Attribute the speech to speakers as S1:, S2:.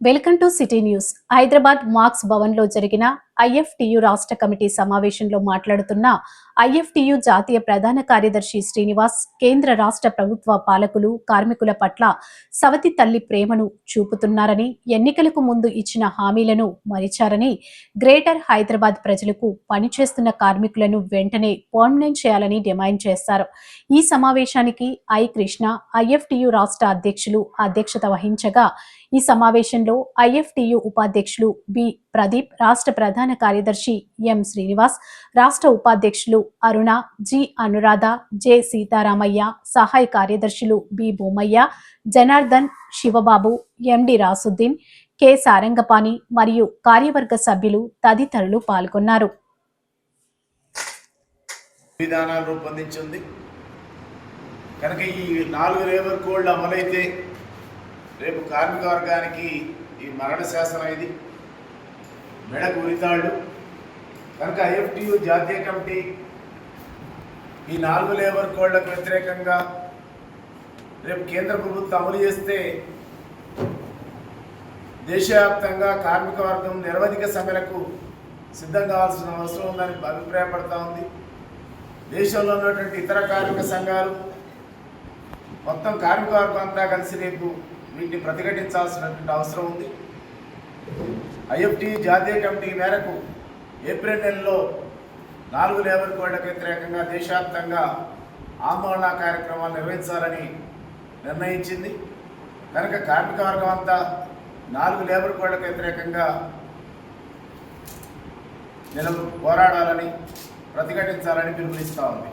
S1: Welcome to city news. Hyderabad Marx భవన్లో జరిగిన IFTU రాష్ట్ర కమిటీ సమావేశంలో మాట్లాడుతున్న ఐఎఫ్టియు జాతీయ ప్రధాన కార్యదర్శి శ్రీనివాస్ కేంద్ర రాష్ట్ర ప్రభుత్వ పాలకులు కార్మికుల పట్ల సవతి తల్లి ప్రేమను చూపుతున్నారని ఎన్నికలకు ముందు ఇచ్చిన హామీలను మరిచారని గ్రేటర్ హైదరాబాద్ ప్రజలకు పనిచేస్తున్న కార్మికులను వెంటనే పర్మనెంట్ చేయాలని డిమాండ్ చేశారు. ఈ సమావేశానికి ఐ కృష్ణ ఐఎఫ్టియు రాష్ట్ర అధ్యక్షులు అధ్యక్షత వహించగా ఈ సమావేశంలో ఐఎఫ్టియు ఉపాధ్యక్షులు బి. ప్రదీప్ రాష్ట్ర ప్రధాన కార్యదర్శి ఎం శ్రీనివాస్ రాష్ట్ర ఉపాధ్యక్షులు అరుణ జి అనురాధ జె సీతారామయ్య సహాయ కార్యదర్శులు B Bommaiah Janardhan Sivababu MD Rasuddin K Sarangapani మరియు కార్యవర్గ సభ్యులు తదితరులు పాల్గొన్నారు.
S2: విధానాలు రూపొందించింది. కనుక ఈ నాలుగు లేబర్ కోడ్లు అమలైతే రేపు కార్మిక వర్గానికి ఈ మరణ శాసనం ఇది. మెడకు ఉరితాళ్ళు కనుక ఐఎఫ్టియు జాతీయ కమిటీ ఈ నాలుగు లేబర్ కోడ్లకు వ్యతిరేకంగా రేపు కేంద్ర ప్రభుత్వం అమలు చేస్తే దేశవ్యాప్తంగా కార్మిక వర్గం నిరవధిక సమ్మెలకు సిద్ధం కావాల్సిన అవసరం ఉందని అభిప్రాయపడతా ఉంది. దేశంలో ఉన్నటువంటి ఇతర కార్మిక సంఘాలు మొత్తం కార్మిక వర్గం అంతా కలిసి రేపు వీటిని ప్రతిఘటించాల్సినటువంటి అవసరం ఉంది. ఐఎఫ్టి జాతీయ కమిటీ మేరకు ఏప్రిల్ నెలలో నాలుగు లేబర్ కోడ్లకు వ్యతిరేకంగా దేశవ్యాప్తంగా ఆందోళన కార్యక్రమాలు నిర్వహించాలని నిర్ణయించింది. కనుక కార్మిక వర్గం అంతా నాలుగు లేబర్ కోడ్లకు వ్యతిరేకంగా నిలబ పోరాడాలని ప్రతిఘటించాలని పిలుపునిస్తూ ఉంది.